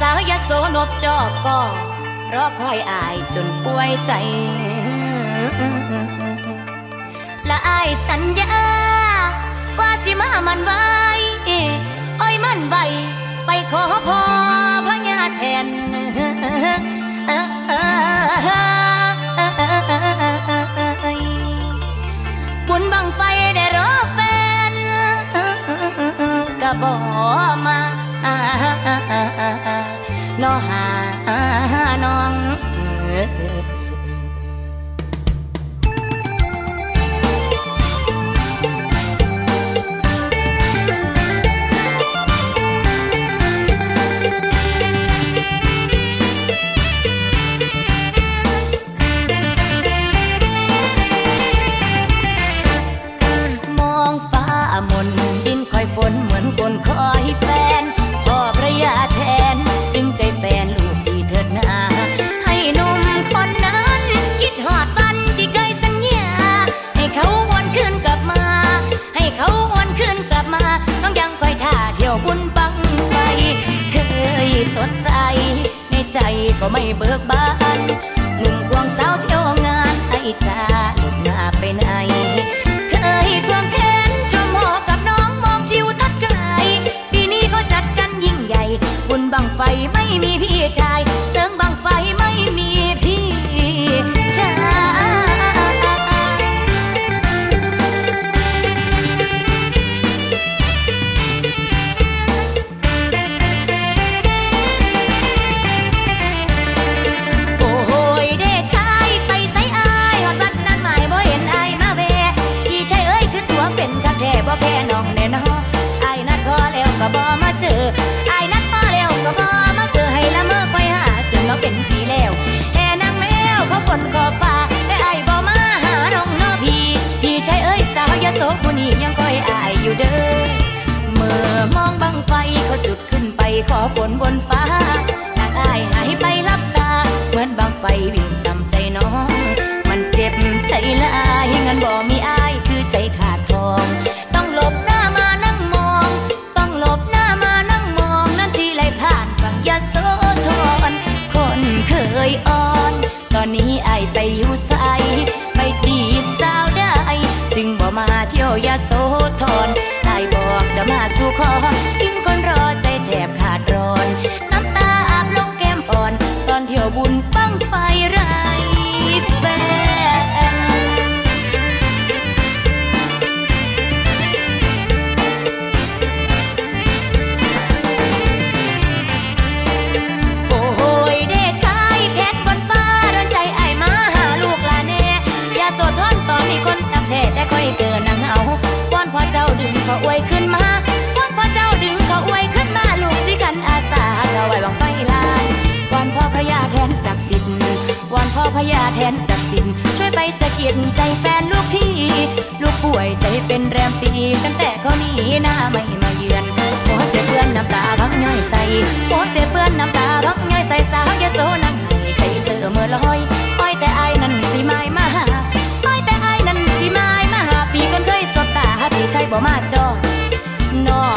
สาวยโสนบจอกก็รอคอยอายจนป่วยใจและอายสัญญา ว่าสิมามันไว้อ้อยมันไว้ไปขอพ่อพระญาแทนบุญบังไฟได้รอแฟนก็บอม น้อหาน้อง ก็ไม่เบิกบานหนุ่มควงสาวเที่ยวงานไอ้จ้าหลุดหน้าไปไหน ม จึงบ่มาเที่ยวยาโสธรไายบอกจะมาสู่คอกินคนรอใจแทบขาดร้อน น้ำตาอาบลงแก้มอ่อน ตอนเที่ยวบุญบั้งไฟ เขาอวยขึ้นมาป้อนพ่อเจ้าดึงเขาอวยขึ้นมาลูกสิกันอาสาก็ไว้บังไฟลานวอนพ่อพระยาแทนศักดิ์สิทธิ์วอนพ่อพระยาแทนศักดิ์สิทธิ์ช่วยไปสะกิดใจแฟนลูกพี่ ลูกป่วยใจเป็นแรมปีตั้งแต่เขาหนีหน้าไม่มาเยือนโอ้เจ็บเพื่อนน้ำตาพักย่อยใส่โอ้เจ็บเพื่อนน้ำตา comacho. No.